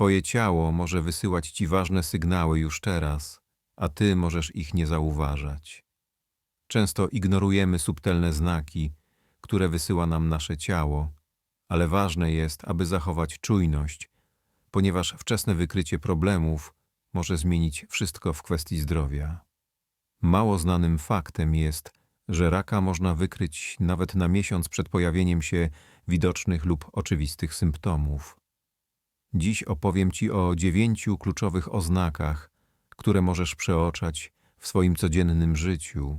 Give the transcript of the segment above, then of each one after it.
Twoje ciało może wysyłać Ci ważne sygnały już teraz, a Ty możesz ich nie zauważać. Często ignorujemy subtelne znaki, które wysyła nam nasze ciało, ale ważne jest, aby zachować czujność, ponieważ wczesne wykrycie problemów może zmienić wszystko w kwestii zdrowia. Mało znanym faktem jest, że raka można wykryć nawet na miesiąc przed pojawieniem się widocznych lub oczywistych symptomów. Dziś opowiem Ci o dziewięciu kluczowych oznakach, które możesz przeoczać w swoim codziennym życiu,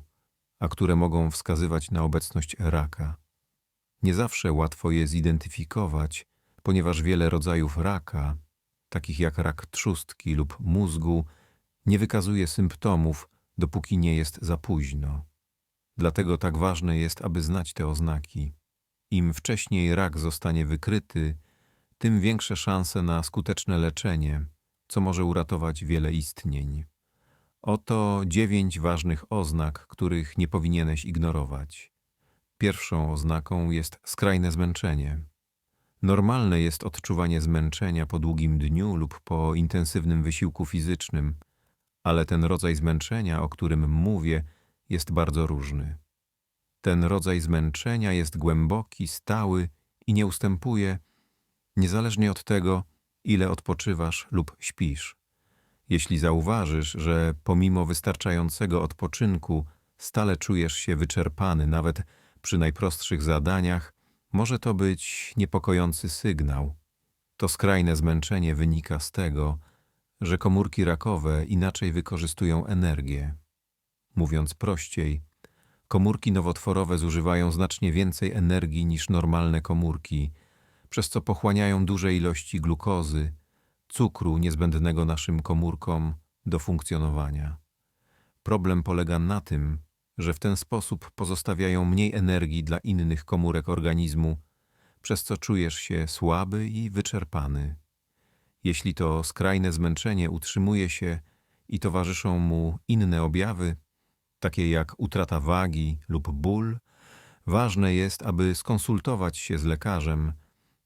a które mogą wskazywać na obecność raka. Nie zawsze łatwo je zidentyfikować, ponieważ wiele rodzajów raka, takich jak rak trzustki lub mózgu, nie wykazuje symptomów, dopóki nie jest za późno. Dlatego tak ważne jest, aby znać te oznaki. Im wcześniej rak zostanie wykryty, tym większe szanse na skuteczne leczenie, co może uratować wiele istnień. Oto dziewięć ważnych oznak, których nie powinieneś ignorować. Pierwszą oznaką jest skrajne zmęczenie. Normalne jest odczuwanie zmęczenia po długim dniu lub po intensywnym wysiłku fizycznym, ale ten rodzaj zmęczenia, o którym mówię, jest bardzo różny. Ten rodzaj zmęczenia jest głęboki, stały i nie ustępuje, niezależnie od tego, ile odpoczywasz lub śpisz. Jeśli zauważysz, że pomimo wystarczającego odpoczynku stale czujesz się wyczerpany, nawet przy najprostszych zadaniach, może to być niepokojący sygnał. To skrajne zmęczenie wynika z tego, że komórki rakowe inaczej wykorzystują energię. Mówiąc prościej, komórki nowotworowe zużywają znacznie więcej energii niż normalne komórki, przez co pochłaniają duże ilości glukozy, cukru niezbędnego naszym komórkom do funkcjonowania. Problem polega na tym, że w ten sposób pozostawiają mniej energii dla innych komórek organizmu, przez co czujesz się słaby i wyczerpany. Jeśli to skrajne zmęczenie utrzymuje się i towarzyszą mu inne objawy, takie jak utrata wagi lub ból, ważne jest, aby skonsultować się z lekarzem,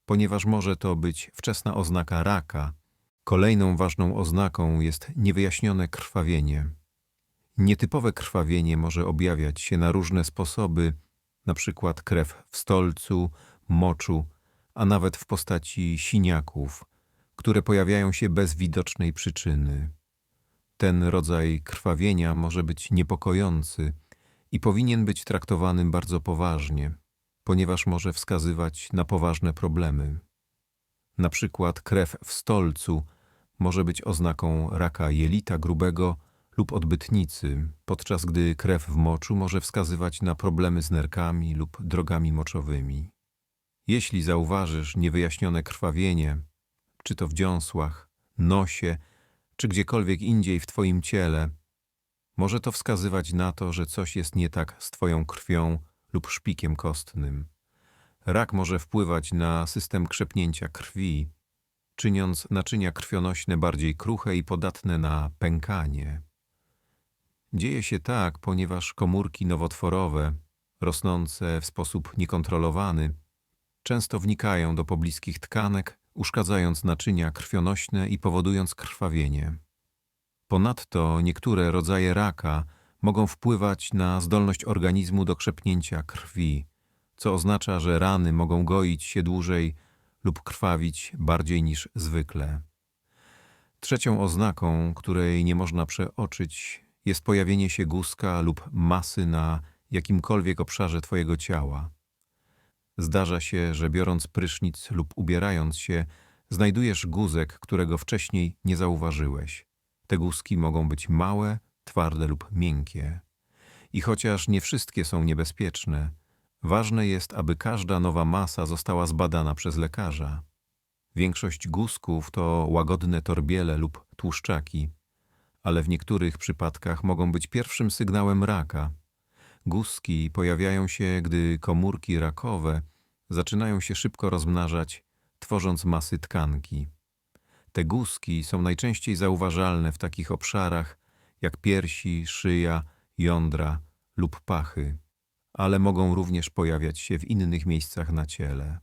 ponieważ może to być wczesna oznaka raka. Kolejną ważną oznaką jest niewyjaśnione krwawienie. Nietypowe krwawienie może objawiać się na różne sposoby, przykład krew w stolcu, moczu, a nawet w postaci siniaków, które pojawiają się bez widocznej przyczyny. Ten rodzaj krwawienia może być niepokojący i powinien być traktowany bardzo poważnie, ponieważ może wskazywać na poważne problemy. Na przykład krew w stolcu może być oznaką raka jelita grubego lub odbytnicy, podczas gdy krew w moczu może wskazywać na problemy z nerkami lub drogami moczowymi. Jeśli zauważysz niewyjaśnione krwawienie, czy to w dziąsłach, nosie, czy gdziekolwiek indziej w Twoim ciele, może to wskazywać na to, że coś jest nie tak z Twoją krwią lub szpikiem kostnym. Rak może wpływać na system krzepnięcia krwi, czyniąc naczynia krwionośne bardziej kruche i podatne na pękanie. Dzieje się tak, ponieważ komórki nowotworowe, rosnące w sposób niekontrolowany, często wnikają do pobliskich tkanek, uszkadzając naczynia krwionośne i powodując krwawienie. Ponadto niektóre rodzaje raka mogą wpływać na zdolność organizmu do krzepnięcia krwi, co oznacza, że rany mogą goić się dłużej lub krwawić bardziej niż zwykle. Trzecią oznaką, której nie można przeoczyć, jest pojawienie się guzka lub masy na jakimkolwiek obszarze Twojego ciała. Zdarza się, że biorąc prysznic lub ubierając się, znajdujesz guzek, którego wcześniej nie zauważyłeś. Te guzki mogą być małe, twarde lub miękkie. I chociaż nie wszystkie są niebezpieczne, ważne jest, aby każda nowa masa została zbadana przez lekarza. Większość guzków to łagodne torbiele lub tłuszczaki, ale w niektórych przypadkach mogą być pierwszym sygnałem raka. Guzki pojawiają się, gdy komórki rakowe zaczynają się szybko rozmnażać, tworząc masy tkanki. Te guzki są najczęściej zauważalne w takich obszarach jak piersi, szyja, jądra lub pachy, ale mogą również pojawiać się w innych miejscach na ciele.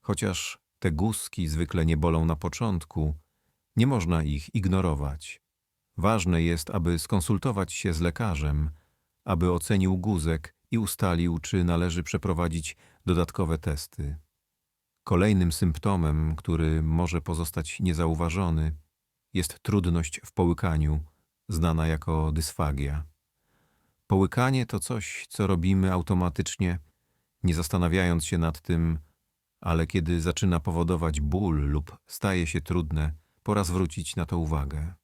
Chociaż te guzki zwykle nie bolą na początku, Nie można ich ignorować. Ważne jest, aby skonsultować się z lekarzem, aby ocenił guzek i ustalił, czy należy przeprowadzić dodatkowe testy. Kolejnym symptomem, który może pozostać niezauważony, jest trudność w połykaniu, znana jako dysfagia. Połykanie to coś, co robimy automatycznie, nie zastanawiając się nad tym, ale kiedy zaczyna powodować ból lub staje się trudne, pora zwrócić na to uwagę.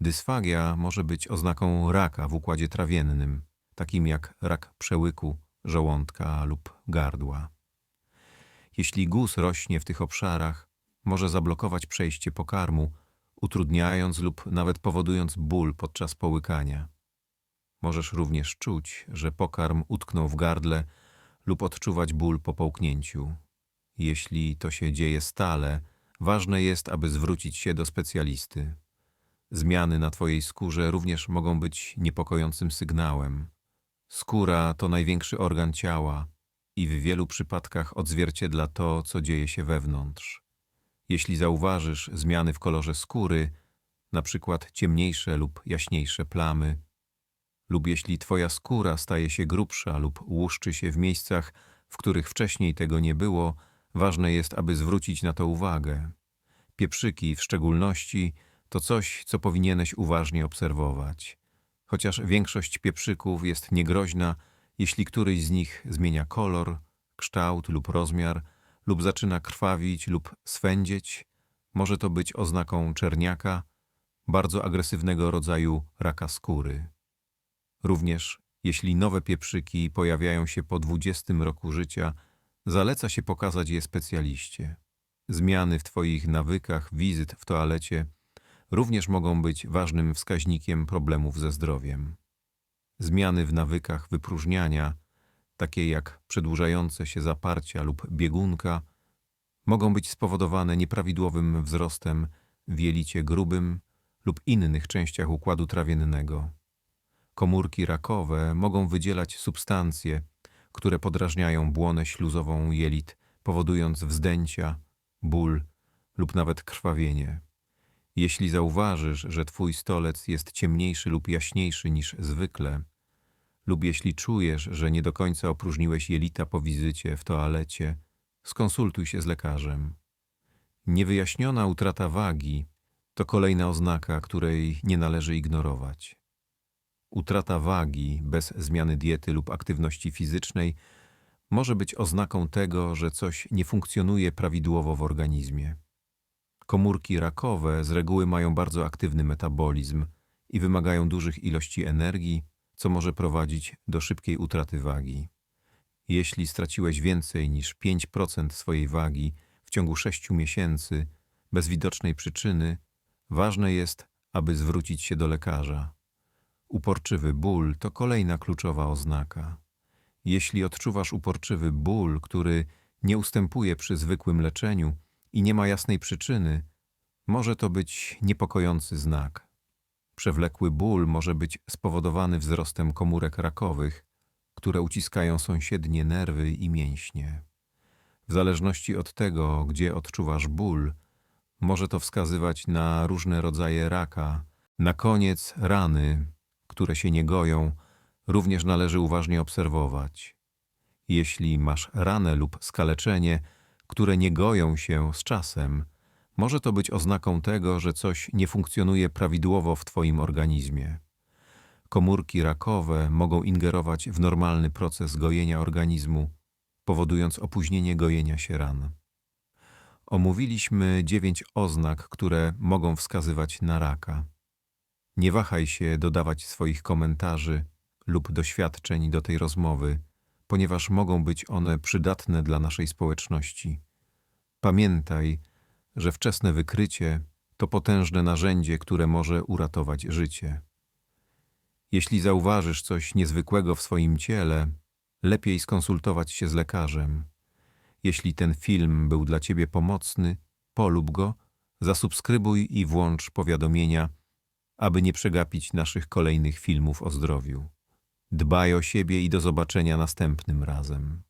Dysfagia może być oznaką raka w układzie trawiennym, takim jak rak przełyku, żołądka lub gardła. Jeśli guz rośnie w tych obszarach, może zablokować przejście pokarmu, utrudniając lub nawet powodując ból podczas połykania. Możesz również czuć, że pokarm utknął w gardle lub odczuwać ból po połknięciu. Jeśli to się dzieje stale, ważne jest, aby zwrócić się do specjalisty. Zmiany na Twojej skórze również mogą być niepokojącym sygnałem. Skóra to największy organ ciała i w wielu przypadkach odzwierciedla to, co dzieje się wewnątrz. Jeśli zauważysz zmiany w kolorze skóry, na przykład ciemniejsze lub jaśniejsze plamy, lub jeśli Twoja skóra staje się grubsza lub łuszczy się w miejscach, w których wcześniej tego nie było, ważne jest, aby zwrócić na to uwagę. Pieprzyki w szczególności to coś, co powinieneś uważnie obserwować. Chociaż większość pieprzyków jest niegroźna, jeśli któryś z nich zmienia kolor, kształt lub rozmiar, lub zaczyna krwawić lub swędzieć, może to być oznaką czerniaka, bardzo agresywnego rodzaju raka skóry. Również jeśli nowe pieprzyki pojawiają się po 20 roku życia, zaleca się pokazać je specjaliście. Zmiany w Twoich nawykach wizyt w toalecie również mogą być ważnym wskaźnikiem problemów ze zdrowiem. Zmiany w nawykach wypróżniania, takie jak przedłużające się zaparcia lub biegunka, mogą być spowodowane nieprawidłowym wzrostem w jelicie grubym lub innych częściach układu trawiennego. Komórki rakowe mogą wydzielać substancje, które podrażniają błonę śluzową jelit, powodując wzdęcia, ból lub nawet krwawienie. Jeśli zauważysz, że twój stolec jest ciemniejszy lub jaśniejszy niż zwykle, lub jeśli czujesz, że nie do końca opróżniłeś jelita po wizycie w toalecie, skonsultuj się z lekarzem. Niewyjaśniona utrata wagi to kolejna oznaka, której nie należy ignorować. Utrata wagi bez zmiany diety lub aktywności fizycznej może być oznaką tego, że coś nie funkcjonuje prawidłowo w organizmie. Komórki rakowe z reguły mają bardzo aktywny metabolizm i wymagają dużych ilości energii, co może prowadzić do szybkiej utraty wagi. Jeśli straciłeś więcej niż 5% swojej wagi w ciągu 6 miesięcy bez widocznej przyczyny, ważne jest, aby zwrócić się do lekarza. Uporczywy ból to kolejna kluczowa oznaka. Jeśli odczuwasz uporczywy ból, który nie ustępuje przy zwykłym leczeniu i nie ma jasnej przyczyny, może to być niepokojący znak. Przewlekły ból może być spowodowany wzrostem komórek rakowych, które uciskają sąsiednie nerwy i mięśnie. W zależności od tego, gdzie odczuwasz ból, może to wskazywać na różne rodzaje raka. Na koniec rany, które się nie goją, również należy uważnie obserwować. Jeśli masz ranę lub skaleczenie, które nie goją się z czasem, może to być oznaką tego, że coś nie funkcjonuje prawidłowo w Twoim organizmie. Komórki rakowe mogą ingerować w normalny proces gojenia organizmu, powodując opóźnienie gojenia się ran. Omówiliśmy dziewięć oznak, które mogą wskazywać na raka. Nie wahaj się dodawać swoich komentarzy lub doświadczeń do tej rozmowy, ponieważ mogą być one przydatne dla naszej społeczności. Pamiętaj, że wczesne wykrycie to potężne narzędzie, które może uratować życie. Jeśli zauważysz coś niezwykłego w swoim ciele, lepiej skonsultować się z lekarzem. Jeśli ten film był dla Ciebie pomocny, polub go, zasubskrybuj i włącz powiadomienia, aby nie przegapić naszych kolejnych filmów o zdrowiu. Dbaj o siebie i do zobaczenia następnym razem.